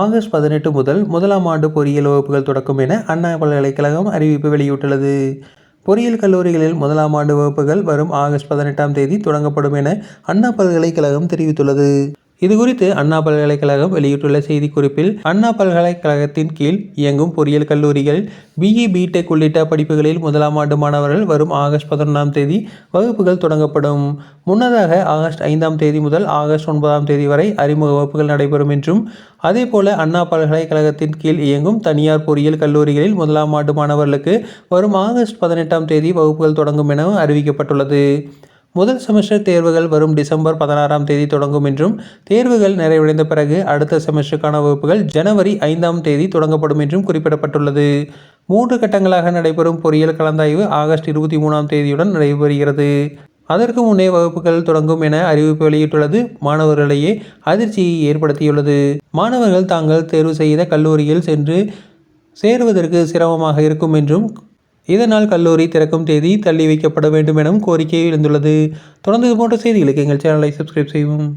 August பதினெட்டு முதல் முதலாம் ஆண்டு பொறியியல் வகுப்புகள் தொடக்கும் என அண்ணா பல்கலைக்கழகம் அறிவிப்பு வெளியிட்டுள்ளது. பொறியியல் கல்லூரிகளில் முதலாம் ஆண்டு வகுப்புகள் வரும் ஆகஸ்ட் பதினெட்டாம் தேதி தொடங்கப்படும் என அண்ணா பல்கலைக்கழகம் தெரிவித்துள்ளது. இதுகுறித்து அண்ணா பல்கலைக்கழகம் வெளியிட்டுள்ள செய்திக்குறிப்பில் அண்ணா பல்கலைக்கழகத்தின் கீழ் இயங்கும் பொறியியல் கல்லூரிகள் பிஇ பிடெக் உள்ளிட்ட படிப்புகளில் முதலாம் ஆண்டு மாணவர்கள் வரும் ஆகஸ்ட் பதினொன்றாம் தேதி வகுப்புகள் தொடங்கப்படும். முன்னதாக ஆகஸ்ட் ஐந்தாம் தேதி முதல் ஆகஸ்ட் ஒன்பதாம் தேதி வரை அறிமுக வகுப்புகள் நடைபெறும் என்றும் அதேபோல அண்ணா பல்கலைக்கழகத்தின் கீழ் இயங்கும் தனியார் பொறியியல் கல்லூரிகளில் முதலாம் ஆண்டு மாணவர்களுக்கு வரும் ஆகஸ்ட் பதினெட்டாம் தேதி வகுப்புகள் தொடங்கும் எனவும் அறிவிக்கப்பட்டுள்ளது. முதல் செமஸ்டர் தேர்வுகள் வரும் டிசம்பர் பதினாறாம் தேதி தொடங்கும் என்றும் தேர்வுகள் நிறைவடைந்த பிறகு அடுத்த செமஸ்டருக்கான வகுப்புகள் ஜனவரி ஐந்தாம் தேதி தொடங்கப்படும் என்றும் குறிப்பிடப்பட்டுள்ளது. மூன்று கட்டங்களாக நடைபெறும் பொறியியல் கலந்தாய்வு ஆகஸ்ட் இருபத்தி மூணாம் தேதியுடன் நடைபெறுகிறது. அதற்கு முன்னே வகுப்புகள் தொடங்கும் என அறிவிப்பு வெளியிட்டுள்ளது. மாணவர்களிடையே அதிர்ச்சியை ஏற்படுத்தியுள்ளது. மாணவர்கள் தாங்கள் தேர்வு செய்த கல்லூரியில் சென்று சேருவதற்கு சிரமமாக இருக்கும் என்றும் இதனால் கல்லூரி திறக்கும் தேதி தள்ளி வைக்கப்பட வேண்டும் எனவும் கோரிக்கை எழுந்துள்ளது. தொடர்ந்து இது போன்ற செய்திகளுக்கு எங்கள் சேனலை சப்ஸ்கிரைப் செய்வோம்